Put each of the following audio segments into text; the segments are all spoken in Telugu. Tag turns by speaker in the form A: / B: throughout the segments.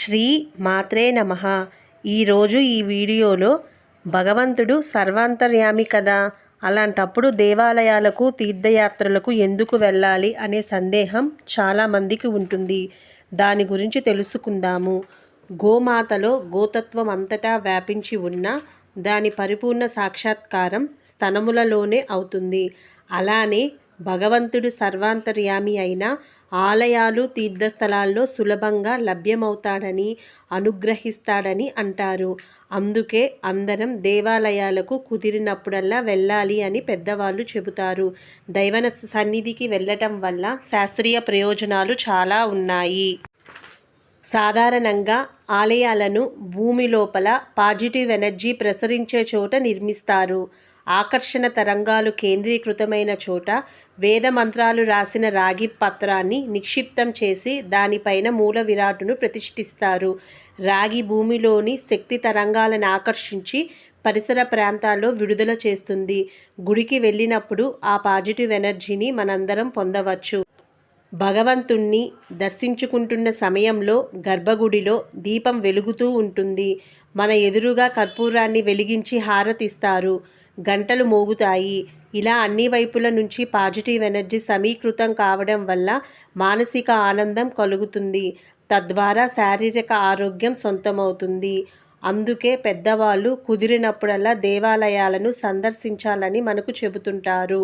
A: శ్రీ మాత్రే నమ. ఈరోజు ఈ వీడియోలో భగవంతుడు సర్వాంతర్యామి కదా. అలాంటప్పుడు దేవాలయాలకు తీర్థయాత్రలకు ఎందుకు వెళ్ళాలి అనే సందేహం చాలామందికి ఉంటుంది. దాని గురించి తెలుసుకుందాము. గోమాతలో గోతత్వం అంతటా వ్యాపించి ఉన్న దాని పరిపూర్ణ సాక్షాత్కారం స్తనములలోనే అవుతుంది. అలానే భగవంతుడు సర్వాంతర్యామి అయిన ఆలయాలు తీర్థస్థలాల్లో సులభంగా లభ్యమవుతాడని అనుగ్రహిస్తాడని అంటారు. అందుకే అందరం దేవాలయాలకు కుదిరినప్పుడల్లా వెళ్ళాలి అని పెద్దవాళ్ళు చెబుతారు. దైవన సన్నిధికి వెళ్ళటం వల్ల శాస్త్రీయ ప్రయోజనాలు చాలా ఉన్నాయి. సాధారణంగా ఆలయాలను భూమి లోపల పాజిటివ్ ఎనర్జీ ప్రసరించే చోట నిర్మిస్తారు. ఆకర్షణ తరంగాలు కేంద్రీకృతమైన చోట వేద మంత్రాలు రాసిన రాగి పత్రాన్ని నిక్షిప్తం చేసి దానిపైన మూల విరాటును ప్రతిష్ఠిస్తారు. రాగి భూమిలోని శక్తి తరంగాలను ఆకర్షించి పరిసర ప్రాంతాల్లో విడుదల చేస్తుంది. గుడికి వెళ్ళినప్పుడు ఆ పాజిటివ్ ఎనర్జీని మనందరం పొందవచ్చు. భగవంతుణ్ణి దర్శించుకుంటున్న సమయంలో గర్భగుడిలో దీపం వెలుగుతూ ఉంటుంది. మన ఎదురుగా కర్పూరాన్ని వెలిగించి హారతిస్తారు. గంటలు మోగుతాయి. ఇలా అన్ని వైపుల నుంచి పాజిటివ్ ఎనర్జీ సమీకృతం కావడం వల్ల మానసిక ఆనందం కలుగుతుంది. తద్వారా శారీరక ఆరోగ్యం సొంతమవుతుంది. అందుకే పెద్దవాళ్ళు కుదిరినప్పుడల్లా దేవాలయాలను సందర్శించాలని మనకు చెబుతుంటారు.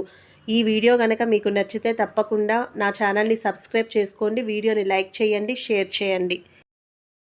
A: ఈ వీడియో కనుక మీకు నచ్చితే తప్పకుండా నా ఛానల్ని సబ్స్క్రైబ్ చేసుకోండి. వీడియోని లైక్ చేయండి షేర్ చేయండి.